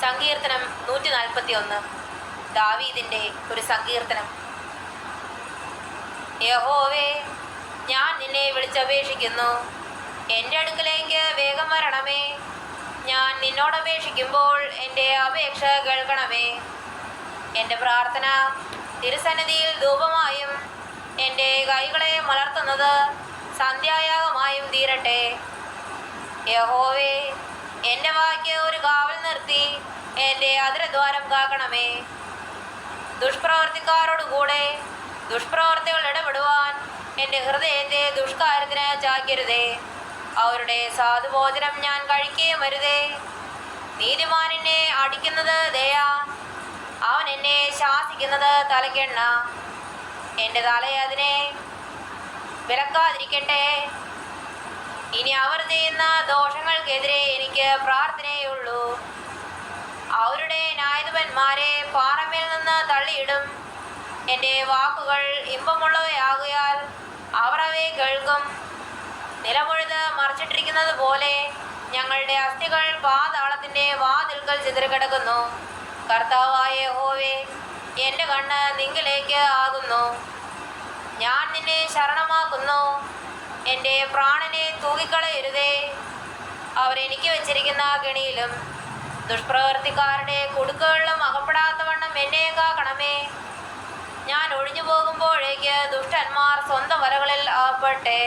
സങ്കീർത്തനം നൂറ്റി നാൽപ്പത്തി ഒന്ന് ദാവീദിന്റെ ഒരു സങ്കീർത്തനം. യഹോവേ ഞാൻ നിന്നെ വിളിച്ചപേക്ഷിക്കുന്നു. എന്റെ അടുക്കലേക്ക് വേഗം വരണമേ. ഞാൻ നിന്നോടപേക്ഷിക്കുമ്പോൾ എന്റെ അപേക്ഷ കേൾക്കണമേ. എന്റെ പ്രാർത്ഥന തിരുസന്നിധിയിൽ ധൂപമായും എന്റെ കൈകളെ മലർത്തുന്നത് സന്ധ്യായാഗമായും തീരട്ടെ. യഹോവേ എന്റെ വാക്ക് ഒരു കാവൽ നിർത്തി എന്റെ അതിരദ്വാരം കാക്കണമേ. ദുഷ്പ്രവർത്തിക്കാരോടുകൂടെ ദുഷ്പ്രവർത്തികൾ ഇടപെടുവാൻ എന്റെ ഹൃദയത്തെ ദുഷ്കാര്യത്തിന് ചാക്കരുതേ അവരുടെ സാധുഭോജനം ഞാൻ കഴിക്കേ വരുതേ. നീതിമാനെന്നെ അടിക്കുന്നത് ദയാ അവൻ എന്നെ ശാസിക്കുന്നത് തലക്കെണ്ണ. എന്റെ തലയതിനെ വിലക്കാതിരിക്കട്ടെ. ഇനി അവർ ചെയ്യുന്ന ദോഷങ്ങൾക്കെതിരെ എനിക്ക് പ്രാർത്ഥനയുള്ളൂ അവരുടെ നായതുവന്മാരെ പാറമേൽ നിന്ന് തള്ളിയിടും. എന്റെ വാക്കുകൾ ഇമ്പമുള്ളവയാകയാൽ അവർ അവയെ കേൾക്കും. നിലമുഴുത് മറിച്ചിട്ടിരിക്കുന്നത് പോലെ ഞങ്ങളുടെ അസ്ഥികൾ പാതാളത്തിന്റെ വാതിൽക്കൽ ചിതറിക്കിടക്കുന്നു. കർത്താവായ ഹോവേ എന്റെ കണ്ണ് നിങ്കിലേക്ക് ആകുന്നു. ഞാൻ നിന്നെ ശരണമാക്കുന്നു. എന്റെ പ്രാണനെ തൂക്കിക്കളയരുതേ അവരെനിക്ക് വെച്ചിരിക്കുന്ന കെണിയിലും ദുഷ്പ്രവർത്തിക്കാരുടെ കൊടുക്കുകളിലും അകപ്പെടാത്തവണ്ണം എന്നെ കാക്കണമേ ഞാൻ ഒഴിഞ്ഞു പോകുമ്പോഴേക്ക് ദുഷ്ടന്മാർ സ്വന്തം വരകളിൽ അകപ്പെട്ടെ